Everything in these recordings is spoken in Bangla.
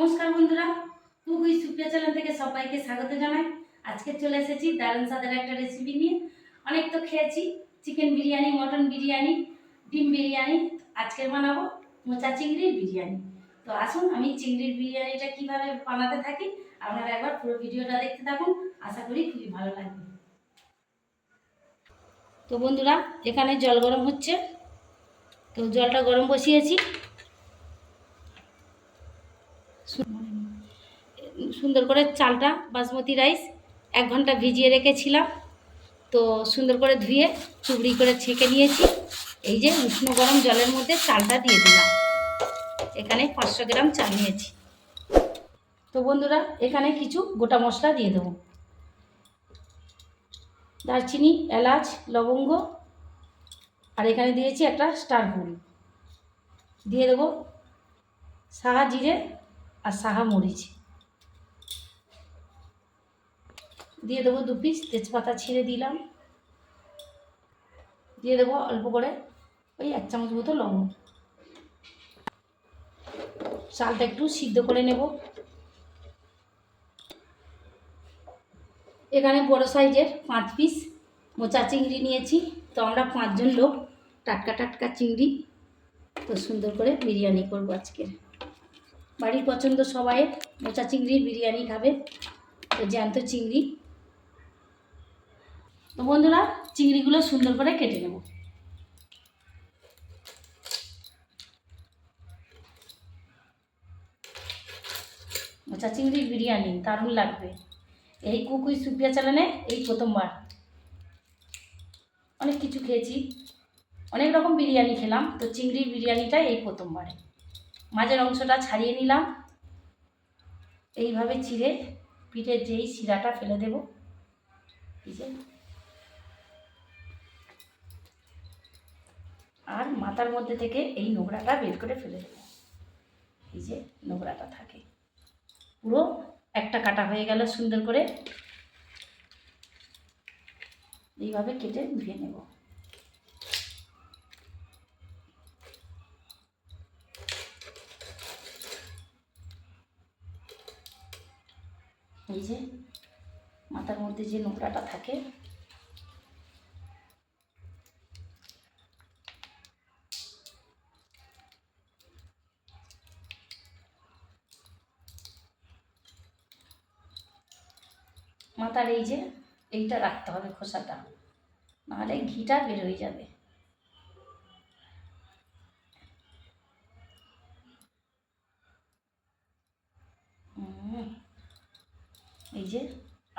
নমস্কার বন্ধুরা কুকুই সুপ্রিয়া চ্যানেল থেকে সবাইকে স্বাগত জানাই। আজকে চলে এসেছি দারুণ স্বাদের একটা রেসিপি নিয়ে। অনেক তো খেয়েছি চিকেন বিরিয়ানি মটন বিরিয়ানি, ডিম বিরিয়ানি, আজকে বানাবো মোচা চিংড়ির বিরিয়ানি। তো আসুন, আমি চিংড়ির বিরিয়ানিটা কীভাবে বানাতে থাকি, আপনারা একবার পুরো ভিডিওটা দেখতে থাকুন, আশা করি খুবই ভালো লাগবে। তো বন্ধুরা, এখানে জল গরম হচ্ছে। তো জলটা গরম বসিয়েছি। সুন্দর করে চালটা, বাসমতি রাইস এক ঘণ্টা ভিজিয়ে রেখেছিলাম। তো সুন্দর করে ধুয়ে চুবড়ি করে ছেঁকে নিয়েছি। এই যে উষ্ণ গরম জলের মধ্যে চালটা দিয়ে দিলাম। এখানে পাঁচশো গ্রাম চাল নিয়েছি। তো বন্ধুরা, এখানে কিছু গোটা মশলা দিয়ে দেবো। দারচিনি, এলাচ, লবঙ্গ, আর এখানে দিয়েছি একটা স্টার ফুল দিয়ে দেবো সাহা জিরে আর সাহা মরিচ। দিয়ে দেবো দু পিস তেজপাতা ছিঁড়ে দিলাম। দিয়ে দেবো অল্প করে ওই এক চামচ মতো লবণ। চালটা একটু সিদ্ধ করে নেব। এখানে বড় সাইজের পাঁচ পিস মোচা চিংড়ি নিয়েছি। তো আমরা পাঁচজন লোক টাটকা টাটকা চিংড়ি তো সুন্দর করে বিরিয়ানি করব আজকে। বাড়ির পছন্দ সবাই মোচা চিংড়ির বিরিয়ানি খাবে। তো জ্যান্ত চিংড়ি। তো বন্ধুরা, চিংড়িগুলো সুন্দর করে কেটে নেব। মোচা চিংড়ির বিরিয়ানি দারুণ লাগবে। এই কুকুই সুপিয়া চালানে এই প্রথমবার। অনেক কিছু খেয়েছি। অনেক রকম বিরিয়ানি খেলাম, তো চিংড়ির বিরিয়ানিটা এই প্রথমবারে। মাঝের অংশটা ছাড়িয়ে নিলাম। এইভাবে চিড়ে পিঠের যেই শিরাটা ফেলে দেব। এই যে। আর মাথার মধ্যে থেকে এই নোংরাটা বের করে ফেলে দেব এই যে নোংরাটা থাকে। পুরো একটা কাটা হয়ে গেল সুন্দর করে। এইভাবে কেটে ধুয়ে নেব। এই যে মাথার মধ্যে যে নোংরাটা থাকে মাথার এই যে, এইটা রাখতে হবে খোসাটা। নাহলে ঘিটা বের হয়ে যাবে। এই যে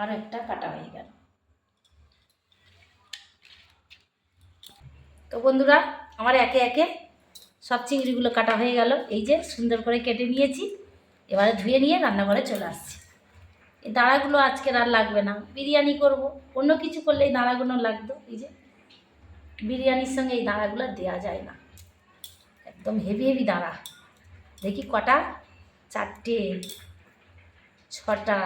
আরও একটা কাটা হয়ে গেল। তো বন্ধুরা, আমার একে একে সব চিংড়িগুলো কাটা হয়ে গেল। এই যে সুন্দর করে কেটে নিয়েছি। এবারে ধুয়ে নিয়ে রান্নাঘরে চলে আসছি। এই দাঁড়াগুলো আজকের আর লাগবে না। বিরিয়ানি করব। অন্য কিছু করলে এই দাঁড়াগুলো লাগতো। এই যে বিরিয়ানির সঙ্গে এই দাঁড়াগুলো দেওয়া যায় না। একদম হেভি হেভি দাঁড়া। দেখি কটা? চারটে, ছটা।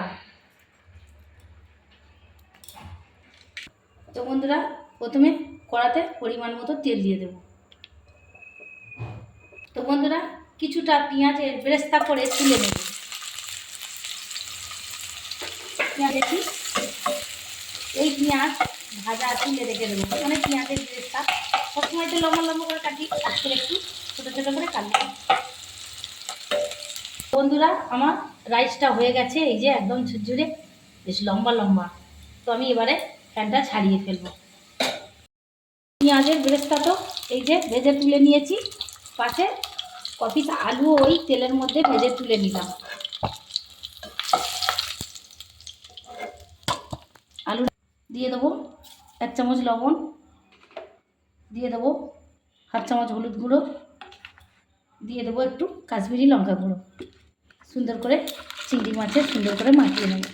তো বন্ধুরা, প্রথমে কড়াতে পরিমাণ মতো তেল দিয়ে দেব। তো বন্ধুরা, কিছুটা পেঁয়াজের বেরেস্তা করে তুলে নেব। পেঁয়াজ দেখি। এই পেঁয়াজ ভাজা তুলে রেখে দেবো। মানে পেঁয়াজের বেরেস্তা সবসময় তো লম্বা লম্বা করে কাটি আজকে একটু ছোটো ছোটো করে কাটলাম বন্ধুরা, আমার রাইসটা হয়ে গেছে, এই যে একদম ঝুরঝুরে, বেশ লম্বা লম্বা। তো আমি এবারে ফ্যানটা ছাড়িয়ে ফেলব। পেঁয়াজের বেরেস্তা তো এই যে ভেজে তুলে নিয়েছি। পাশে কপিস আলু ওই তেলের মধ্যে ভেজে তুলে নিলাম আলু দিয়ে দেবো এক চামচ লবণ, দিয়ে দেবো হাফ চামচ হলুদ গুঁড়ো, দিয়ে দেবো একটু কাশ্মীরি লঙ্কা গুঁড়ো। সুন্দর করে চিংড়ি মাছের সুন্দর করে মাখিয়ে নেব।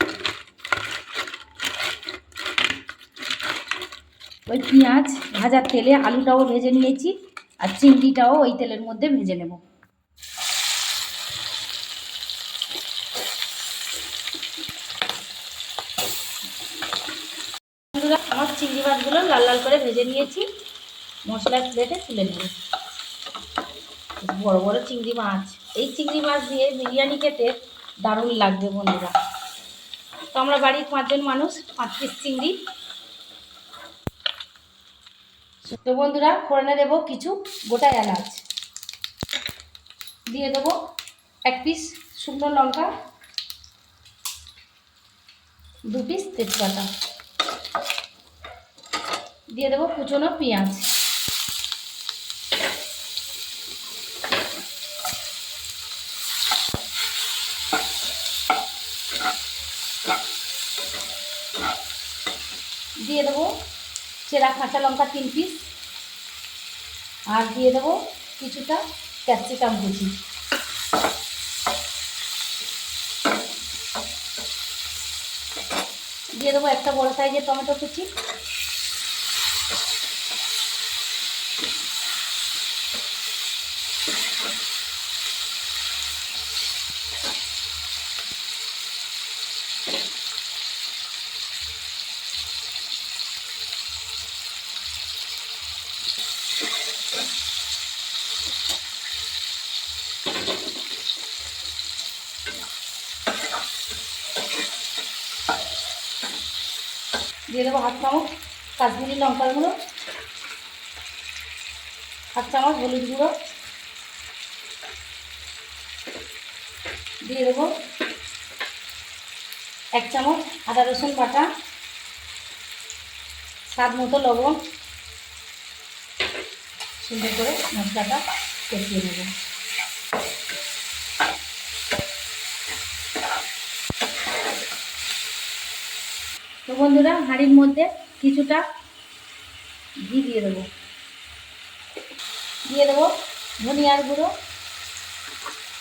ওই পেঁয়াজ, ভাজার তেলে আলুটাও ভেজে নিয়েছি আর চিংড়িটাও ওই তেলের মধ্যে ভেজে নেব বন্ধুরা, আমার চিংড়ি মাছগুলো লাল লাল করে ভেজে নিয়েছি। মশলার প্লেটে তুলে নেব। বড় বড় চিংড়ি মাছ। এই চিংড়ি মাছ দিয়ে বিরিয়ানি খেতে দারুণ লাগবে বন্ধুরা। তো আমরা বাড়ির পাঁচজন মানুষ, পাঁচ পিস চিংড়ি। তো বন্ধুরা, ফোড়নে দেবো কিছু গোটা এলাচ। দিয়ে দেবো এক পিস শুকনো লঙ্কা, দু পিস তেজপাতা। দিয়ে দেবো কুচনো পেঁয়াজ। দিয়ে দেবো চেরা কাঁচা লঙ্কা তিন পিস আর দিয়ে দেবো কিছুটা ক্যাপসিকাম কুচি। দিয়ে দেবো একটা বড় সাইজের টমেটো কুচি। দিয়ে দেবো হাফ চামচ কাশ্মীরি লঙ্কার গুঁড়ো হাফ চামচ হলুদ গুঁড়ো। দিয়ে দেবো এক চামচ আদা রসুন বাটা, স্বাদ মতো লবণ। সুন্দর করে মশলাটা কষিয়ে নেব। তো বন্ধুরা, হাঁড়ির মধ্যে কিছুটা ঘি দিয়ে দেবো। দিয়ে দেবো ধনিয়ার গুঁড়ো,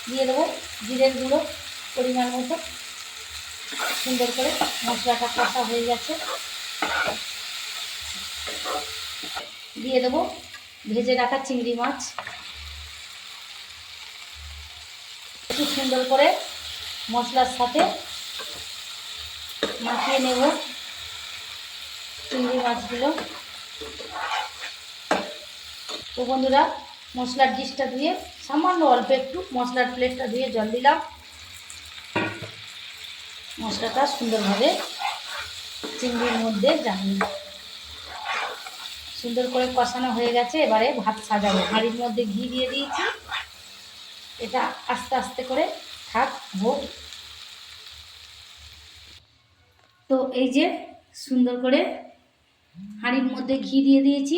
দিয়ে দেবো জিরের গুঁড়ো পরিমাণ মতো। সুন্দর করে মশলাটা কষা হয়ে গেছে। দিয়ে দেবো ভেজে রাখা চিংড়ি মাছ। খুব সুন্দর করে মশলার সাথে মাখিয়ে নেব। চিংড়ি মাছগুলো। তো বন্ধুরা, মশলার ডিশটা ধুয়ে সামান্য অল্প একটু মশলার প্লেটটা ধুয়ে জল দিলাম। মশলাটা সুন্দরভাবে চিংড়ির মধ্যে জানিয়ে সুন্দর করে কষানো হয়ে গেছে, এবারে ভাত সাজাবো। হাঁড়ির মধ্যে ঘি দিয়ে দিয়েছি। এটা আস্তে আস্তে করে থাক হোক তো এই যে সুন্দর করে হাঁড়ির মধ্যে ঘি দিয়ে দিয়েছি।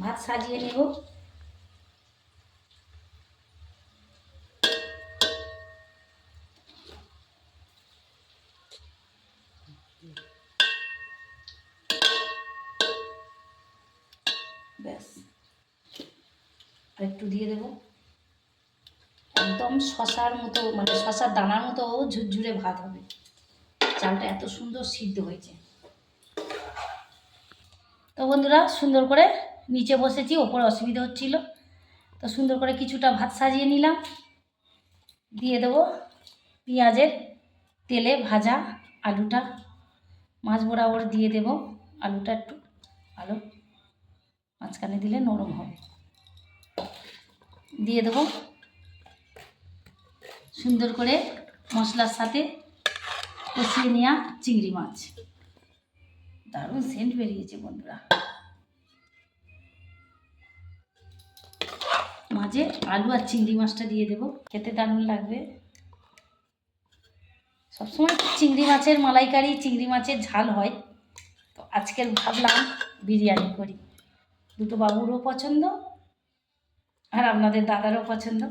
ভাত সাজিয়ে নেব। ব্যাস। একটু দিয়ে দেবো। একদম শশার মতো মানে শশার দানার মতো ঝুরঝুরে ভাত হবে। চালটা এত সুন্দর সিদ্ধ হয়েছে। তো বন্ধুরা, সুন্দর করে নিচে বসেছি, ওপরে অসুবিধা হচ্ছিল। তো সুন্দর করে কিছুটা ভাত সাজিয়ে নিলাম। দিয়ে দেবো পেঁয়াজের তেলে ভাজা আলুটা। মাছ বরাবর দিয়ে দেব আলুটা একটু। ভালো মাঝখানে দিলে নরম হবে। দিয়ে দেবো সুন্দর করে মশলার সাথে কষিয়ে নেওয়া চিংড়ি মাছ। দারুণ সেন্ট বেরিয়েছে বন্ধুরা। মাঝে আলু আর চিংড়ি মাছটা দিয়ে দেবো, খেতে দারুণ লাগবে। সবসময় চিংড়ি মাছের মালাইকারি, চিংড়ি মাছের ঝাল হয়। তো আজকের ভাবলাম বিরিয়ানি করি। দুটো বাবুরও পছন্দ আর আপনাদের দাদারও পছন্দ।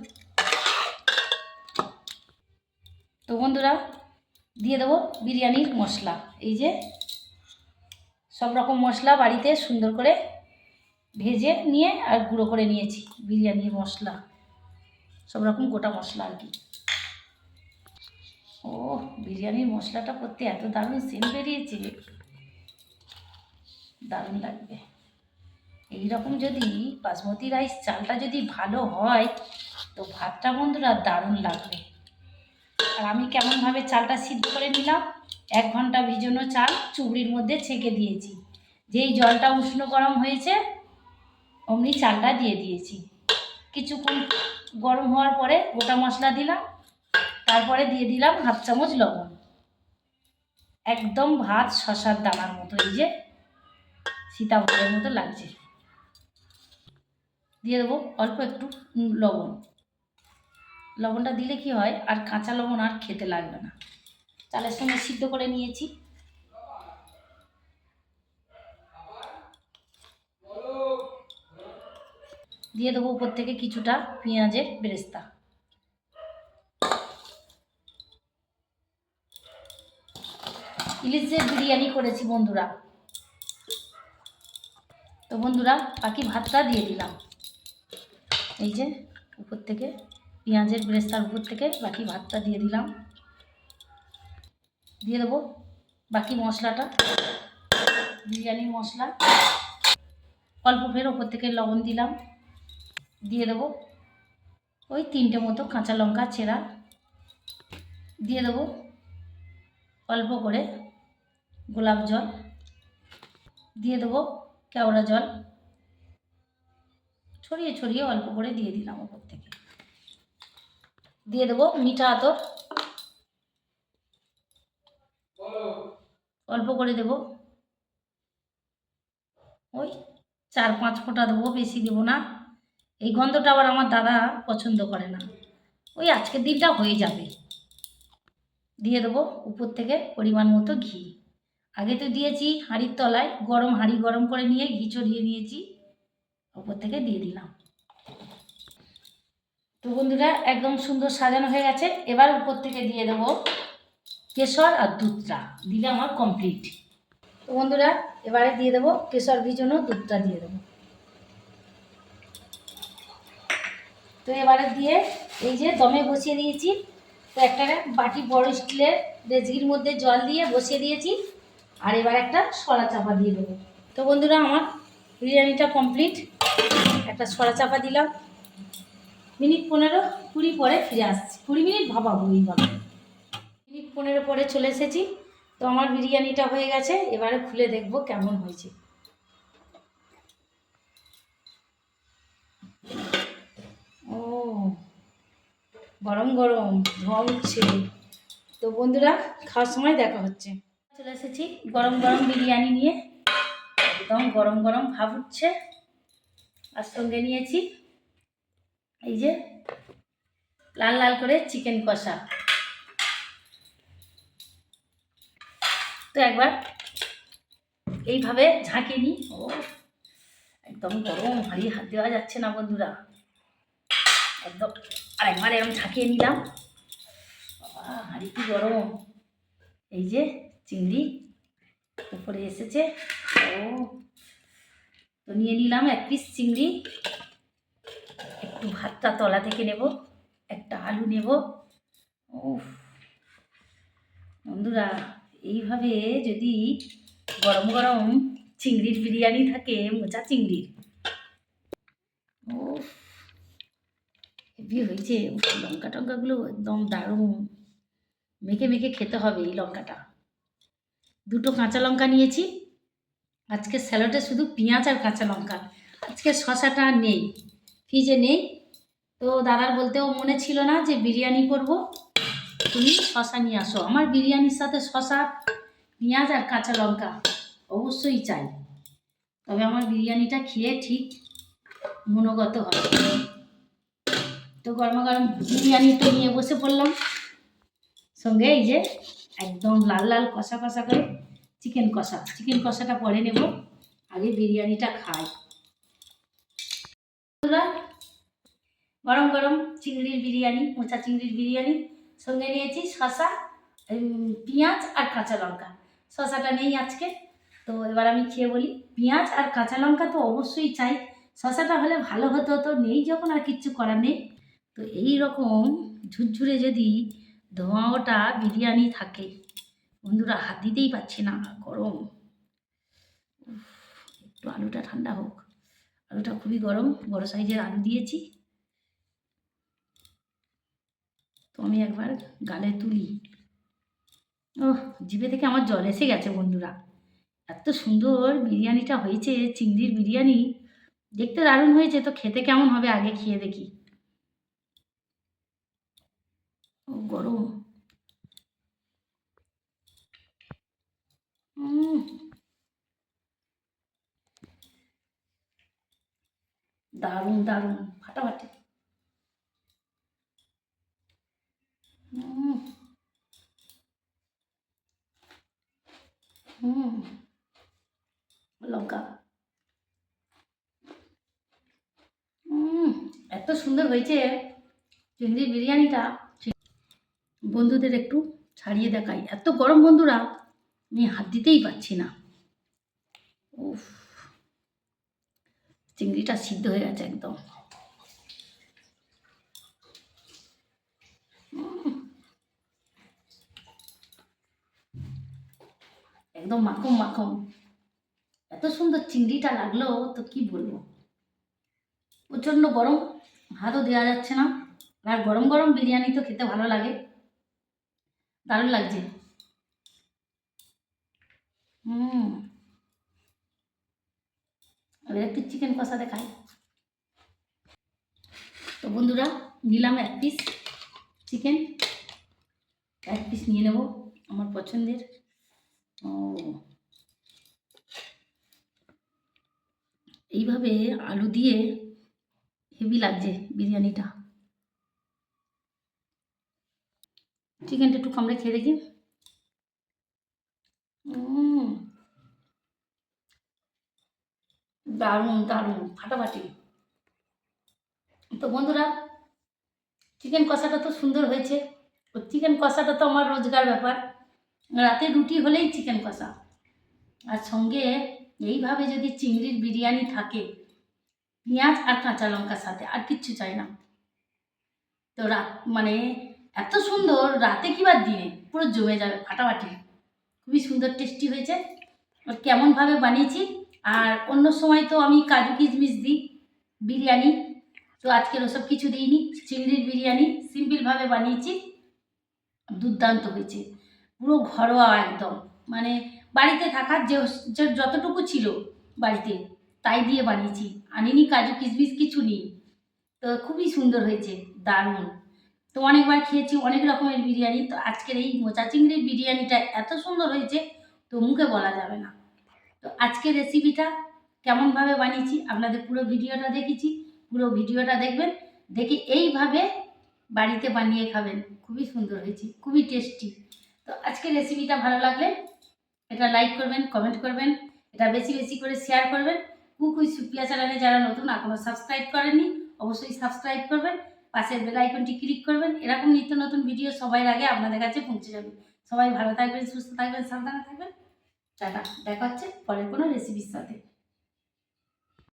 তো বন্ধুরা, দিয়ে দেবো বিরিয়ানির মশলা। এই যে সব রকম মশলা বাড়িতে সুন্দর করে ভেজে নিয়ে আর গুঁড়ো করে নিয়েছি বিরিয়ানির মশলা, সব রকম গোটা মশলা আর কি। ও, বিরিয়ানির মশলাটা করতে এত দারুণ সেন্ট বেরিয়েছে। দারুণ লাগবে। এই রকম যদি বাসমতি রাইস চালটা যদি ভালো হয়, তো ভাতটা বন্ধুরা দারুণ লাগবে। আর আমি কেমনভাবে চালটা সিদ্ধ করে নিলাম এক ঘণ্টা ভিজানো চাল চুবড়ির মধ্যে ছেঁকে দিয়েছি। যেই জলটা উষ্ণ গরম হয়েছে, অমনি চালটা দিয়ে দিয়েছি। কিছুক্ষণ গরম হওয়ার পরে গোটা মশলা দিলাম, তারপরে দিয়ে দিলাম হাফ চামচ লবণ। একদম ভাত শশার দানার মতো, এই যে সীতাভোগের মতো লাগছে। দিয়ে দেবো অল্প একটু লবণ। লবণটা দিলে কি হয়, আর কাঁচা লবণ আর খেতে লাগবে না। চালের সঙ্গে সিদ্ধ করে নিয়েছি। দিয়ে দেবো উপর থেকে কিছুটা পেঁয়াজের বেরেস্তা। ইলিশের বিরিয়ানি করেছি বন্ধুরা। তো বন্ধুরা, বাকি ভাতটা দিয়ে দিলাম। এই যে, উপর থেকে পেঁয়াজের বেরেস্তার উপর থেকে বাকি ভাতটা দিয়ে দিলাম। দিয়ে দেবো বাকি মশলাটা বিরিয়ানির মশলা, অল্প ফের ওপর থেকে লবণ দিলাম, দিয়ে দেবো ওই তিনটে মতো কাঁচা লঙ্কা চেরা দিয়ে দেবো অল্প করে গোলাপ জল, দিয়ে দেবো কেওড়া জল, ছড়িয়ে ছড়িয়ে অল্প করে দিয়ে দিলাম ওপর থেকে। দিয়ে দেবো মিঠা আতর অল্প করে দেবো। ওই চার পাঁচ ফোঁটা দেবো, বেশি দেবো না। এই গন্ধটা আবার আমার দাদা পছন্দ করে না। ওই আজকের দিনটা হয়ে যাবে। দিয়ে দেবো উপর থেকে পরিমাণ মতো ঘি। আগে তো দিয়েছি হাঁড়ির তলায়, গরম হাঁড়ি গরম করে নিয়ে ঘি ছড়িয়ে নিয়েছি। উপর থেকে দিয়ে দিলাম। তো বন্ধুরা, একদম সুন্দর সাজানো হয়ে গেছে। এবার উপর থেকে দিয়ে দেবো কেশর আর দুধটা। দিলে আমার কমপ্লিট তো বন্ধুরা, এবারে দিয়ে দেবো কেশর ভিজানো দুধটা দিয়ে দেবো। তো এবারে দিয়ে এই যে দমে বসিয়ে দিয়েছি। তো একটা বাটি বড় স্টিলের ডেজকির মধ্যে জল দিয়ে বসিয়ে দিয়েছি। আর এবার একটা সরা চাপা দিয়ে দেবো। তো বন্ধুরা, আমার বিরিয়ানিটা কমপ্লিট একটা সরা চাপা দিলাম। মিনিট পনেরো কুড়ি পরে ফিরে আসছি। কুড়ি মিনিট ভাবাবো এইভাবে। পনেরো পরে চলে এসেছি। তো আমার বিরিয়ানিটা হয়ে গেছে, এবারে খুলে দেখব কেমন হয়েছে। ও, গরম গরম ধোঁয়া উঠছে তো বন্ধুরা, খাওয়ার সময় দেখা হচ্ছে। চলে এসেছি, গরম গরম বিরিয়ানি নিয়ে। একদম গরম গরম ভাব উঠছে। আর সঙ্গে নিয়েছি, এই যে লাল লাল করে চিকেন কষা। তো একবার এইভাবে ঝাঁকে নিই। ও, একদম গরম হাড়ি হাত দেওয়া যাচ্ছে না বন্ধুরা। একদম, আর একবার এরকম ঝাঁকিয়ে নিলাম। বাবা হাঁড়ি কি গরম। এই যে চিংড়ি উপরে এসেছে। ও, তো নিয়ে নিলাম এক পিস চিংড়ি। একটু ভাতটা তলা থেকে নেব, একটা আলু নেব। ও বন্ধুরা এইভাবে যদি গরম গরম চিংড়ির বিরিয়ানি থাকে, মোচা চিংড়ির। ও হেভি হয়েছে। লঙ্কা টঙ্কাগুলো একদম দারুণ। মেখে মেখে খেতে হবে এই লঙ্কাটা। দুটো কাঁচা লঙ্কা নিয়েছি। আজকে স্যালাডে শুধু পেঁয়াজ আর কাঁচা লঙ্কা। আজকে শশাটা নেই, ফ্রিজে নেই। তো দাদার বলতেও মনে ছিল না যে বিরিয়ানি করব। তুমি শশা নিয়ে আসো। আমার বিরিয়ানির সাথে শশা, পেঁয়াজ আর কাঁচা লঙ্কা অবশ্যই চাই। তবে আমার বিরিয়ানিটা খেয়ে ঠিক মনোগত হবে। তো গরম গরম বিরিয়ানিটা নিয়ে বসে পড়লাম। সঙ্গে এই যে একদম লাল লাল কষা কষা করে চিকেন কষা। চিকেন কষাটা পরে নেব, আগে বিরিয়ানিটা খাই। গরম গরম চিংড়ির বিরিয়ানি, মোচা চিংড়ির বিরিয়ানি সঙ্গে নিয়েছি শশা পেঁয়াজ আর কাঁচা লঙ্কা। শশাটা নেই আজকে, তো এবার আমি খেয়ে বলি। পেঁয়াজ আর কাঁচা লঙ্কা তো অবশ্যই চাই। শশাটা হলে ভালো হতো, তো নেই যখন আর কিচ্ছু করার নেই। তো এই রকম ঝুরঝুরে যদি ধোঁয়া ওটা বিরিয়ানি থাকে, বন্ধুরা হাত দিতেই পাচ্ছি না, গরম। একটু আলুটা ঠান্ডা হোক। আলুটা খুবই গরম, বড় সাইজের আলু দিয়েছি। তো আমি একবার গালে তুলি। ও জিভে থেকে আমার জল এসে গেছে বন্ধুরা। এত সুন্দর বিরিয়ানিটা হয়েছে, চিংড়ির বিরিয়ানি। দেখতে দারুণ হয়েছে, তো খেতে কেমন হবে আগে খেয়ে দেখি। ও, গরম। দারুণ দারুণ, ফাটাফাটি। হুম লঙ্কা। উম, এত সুন্দর হয়েছে চিংড়ি বিরিয়ানিটা। বন্ধুদের একটু ছাড়িয়ে দেখাই। এত গরম বন্ধুরা আমি হাত দিতেই পারছি না। উফ। চিংড়িটা সিদ্ধ হয়ে গেছে একদম। একদম মাখম মাখম। এত সুন্দর চিংড়িটা লাগল, তো কি বলব? প্রচণ্ড গরম, ভাতও দেওয়া যাচ্ছে না। আর গরম গরম বিরিয়ানি তো খেতে ভালো লাগে। দারুণ লাগছে। হুম। একটু চিকেন কষা দেখাই। তো বন্ধুরা, নিলাম এক পিস চিকেন এক পিস নিয়ে নেব আমার পছন্দের। এইভাবে আলু দিয়ে হেভি লাগছে বিরিয়ানিটা। চিকেনটা একটু কামড়ে খেয়ে দেখি। দারুণ দারুণ, ফাটাফাটি। তো বন্ধুরা, চিকেন কষাটা তো সুন্দর হয়েছে। চিকেন কষাটা তো আমার রোজগার ব্যাপার। রাতে রুটি হলেই চিকেন কষা। আর সঙ্গে এইভাবে যদি চিংড়ির বিরিয়ানি থাকে, পেঁয়াজ আর কাঁচা লঙ্কার সাথে, আর কিচ্ছু চাই না। তো রাত মানে এত সুন্দর, রাতে কি বা দিনে পুরো জমে যাবে ফাটাফাটি। খুবই সুন্দর টেস্টি হয়েছে। আর কেমনভাবে বানিয়েছি, আর অন্য সময় তো আমি কাজু কিশমিশ দিই, বিরিয়ানি। তো আজকের ওসব কিছু দিইনি, চিংড়ির বিরিয়ানি সিম্পলভাবে বানিয়েছি। দুর্দান্ত হয়েছে। পুরো ঘরোয়া একদম। মানে বাড়িতে থাকার যে যতটুকু ছিল বাড়িতে, তাই দিয়ে বানিয়েছি। আনিনি কাজু কিশমিশ কিছু নেই। তো খুবই সুন্দর হয়েছে, দারুণ। তো অনেকবার খেয়েছি, অনেক রকমের বিরিয়ানি। তো আজকের এই মোচা চিংড়ির বিরিয়ানিটা এত সুন্দর হয়েছে, তো মুখে বলা যাবে না। তো আজকের রেসিপিটা কেমনভাবে বানিয়েছি, আপনাদের পুরো ভিডিওটা দেখেছি, পুরো ভিডিওটা দেখবেন, দেখে এইভাবে বাড়িতে বানিয়ে খাবেন। খুবই সুন্দর হয়েছে, খুবই টেস্টি তো আজকের রেসিপিটা ভালো লাগলে এটা লাইক করবেন কমেন্ট করবেন, এটা বেশি বেশি করে শেয়ার করবেন। কুক উইথ সুপ্রিয়া চ্যানেলে যারা নতুন এখনও সাবস্ক্রাইব করেননি, অবশ্যই সাবস্ক্রাইব করবেন, পাশের বেল আইকনটি ক্লিক করবেন, এরকম নিত্য নতুন ভিডিও সবাই আগে আপনাদের কাছে পৌঁছে যাবে। সবাই ভালো থাকবেন, সুস্থ থাকবেন, সাবধানে থাকবেন। টাটা, দেখা হচ্ছে পরের কোনো রেসিপির সাথে।